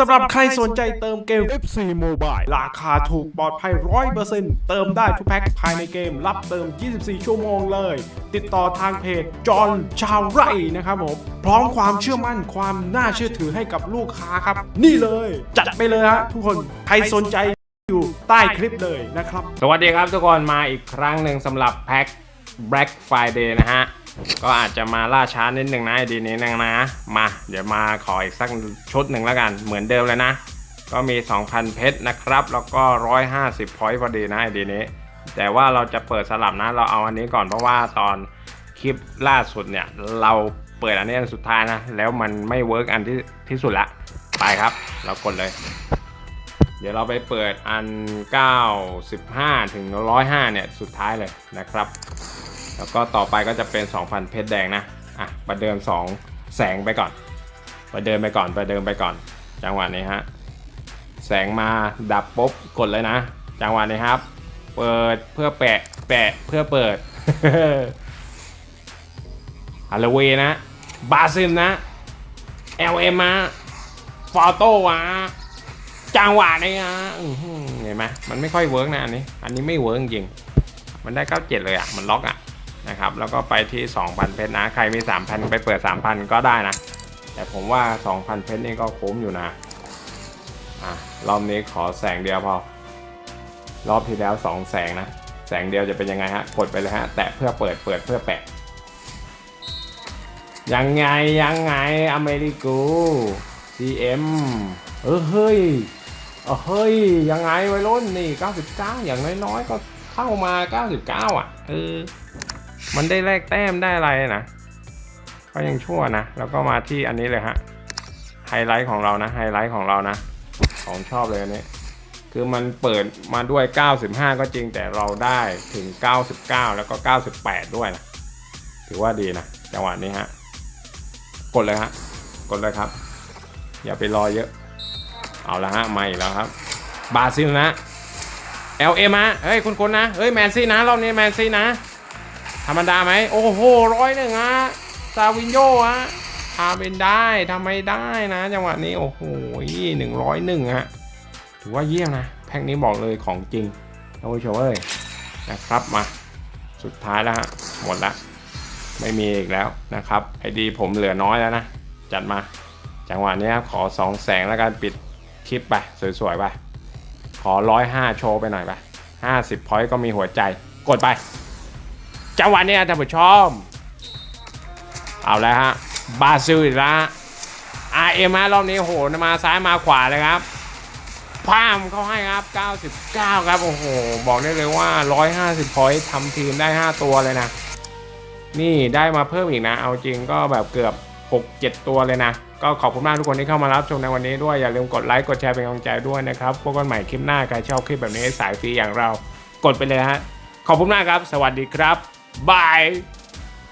สำหรับใครสนใจเติมเกม FC Mobile ราคาถูกปลอดภัย 100%เติมได้ทุกแพ็คภายในเกม รับเติม 24 ชั่วโมงเลย ติดต่อทางเพจจอห์นชาวไร่นะครับผม พร้อมความเชื่อมั่นความน่าเชื่อถือให้กับลูกค้าครับ นี่เลย จัดไปเลยฮะทุกคน ใครสนใจอยู่ใต้คลิปเลยนะครับ สวัสดีครับทุกคนมาอีกครั้งหนึ่งสำหรับแพ็ค Black Friday นะฮะ ก็อาจจะมาล่าช้านิดหนึ่งนะไอดีนี้นะนะ มา เดี๋ยวมาขออีกสักชุดหนึ่งแล้วกัน เหมือนเดิมเลยนะ ก็มี 2,000 เพชรนะครับ แล้วก็ 150พอยต์พอดีนะไอดีนี้ แต่ว่าเราจะเปิดสลับนะ เราเอาอันนี้ก่อนเพราะว่าตอนคลิปล่าสุดเนี่ย เราเปิดอันนี้อันสุดท้ายนะ แล้วมันไม่เวิร์กอันที่ที่สุดละ ไปครับ เรากดเลย เดี๋ยวเราไปเปิดอัน 95 ถึง 105 เนี่ย สุดท้ายเลยนะครับ แล้วก็ต่อไปก็จะเป็น 2,000 เพชรแดงนะ อะ ประเดิม 2 แสงไปก่อน ประเดิมไปก่อน ประเดิมไปก่อน จังหวะนี้ฮะ แสงมาดับปุ๊บ กดเลยนะ จังหวะนี้ครับ เปิดเพื่อแปะ แปะเพื่อเปิดฮัลโลวีนะ บาซิมนะ LM มาฟอโต้วะจังหวะนี้ฮะเห็นไหมมันไม่ค่อยเวิร์กนะอันนี้ อันนี้ไม่เวิร์กจริง มันได้97เลยอะ่ะ มันล็อกอะ่ะ นะครับ แล้วก็ไปที่ 2,000 เพชรนะ ใครมี 3,000 ไปเปิด 3,000 ก็ได้นะ แต่ผมว่า 2,000 เพชรนี่ก็คุ้มอยู่นะ อะ รอบนี้ขอแสงเดียวพอ รอบที่แล้ว 2 แสงนะ แสงเดียวจะเป็นยังไงฮะ กดไปเลยฮะ แตะเพื่อเปิด เปิดเพื่อแปะ ยังไง ยังไง อเมริกู CM เออเฮ้ยเออเฮ้ย ยังไงไวัยรุ่นนี่ 99 อย่างน้อยๆ ก็เข้ามา 99 อะ เออ มันได้แลกแต้มได้อะไรนะก็ยังชั่วนะ แล้วก็มาที่อันนี้เลยฮะไฮไลท์ของเรานะไฮไลท์ของเรานะของชอบเลยอันนี้คือมันเปิดมาด้วย 95 ก็จริงแต่เราได้ถึง 99 แล้วก็ 98 ด้วยนะถือว่าดีนะจังหวะนี้ฮะกดเลยฮะกดเลยครับ อย่าไปรอเยอะ เอาละฮะมาอีกแล้วครับ บาซิลนะ LM ฮะเฮ้ยคุณๆนะเฮ้ยแมนซี่นะรอบนี้แมนซี่นะ ธรรมดาไหมโอ้โหร้อยหนึ่งฮะซาวินโยฮะทำเป็นได้ทำไม่ได้นะ จังหวะนี้โอ้โหหนึ่งร้อยหนึ่งฮะถือว่าเยี่ยมนะ แพ็คนี้บอกเลยของจริงท่านผู้ชมเอ้ยนะครับมา สุดท้ายแล้วฮะหมดละไม่มีอีกแล้วนะครับไอดีผมเหลือน้อยแล้วนะ จัดมา จังหวะนี้ครับขอสองแสงแล้วกันปิดคลิปไป สวยๆไปขอร้อยห้าโชว์ไปหน่อยไปห้าสิบพอยต์ก็มีหัวใจกดไป จังหวะนี้ท่านผู้ชม เอาแล้วฮะ บาซิลอีกแล้วฮะ RM ฮะรอบนี้โหมาซ้ายมาขวาเลยครับพามเขาให้ครับ 99 ครับ โอ้โห บอกได้เลยว่า 150พอยต์ทำทีมได้ 5 ตัวเลยนะ นี่ได้มาเพิ่มอีกนะ เอาจริงก็แบบเกือบ 6-7 ตัวเลยนะ ก็ขอบคุณมากทุกคนที่เข้ามารับชมในวันนี้ด้วย อย่าลืมกดไลค์ กดแชร์เป็นกำลังใจด้วยนะครับ พบกันใหม่คลิปหน้าใครชอบคลิปแบบนี้สายฟรีอย่างเรา กดไปเลยฮะ ขอบคุณมากครับ สวัสดีครับ บาย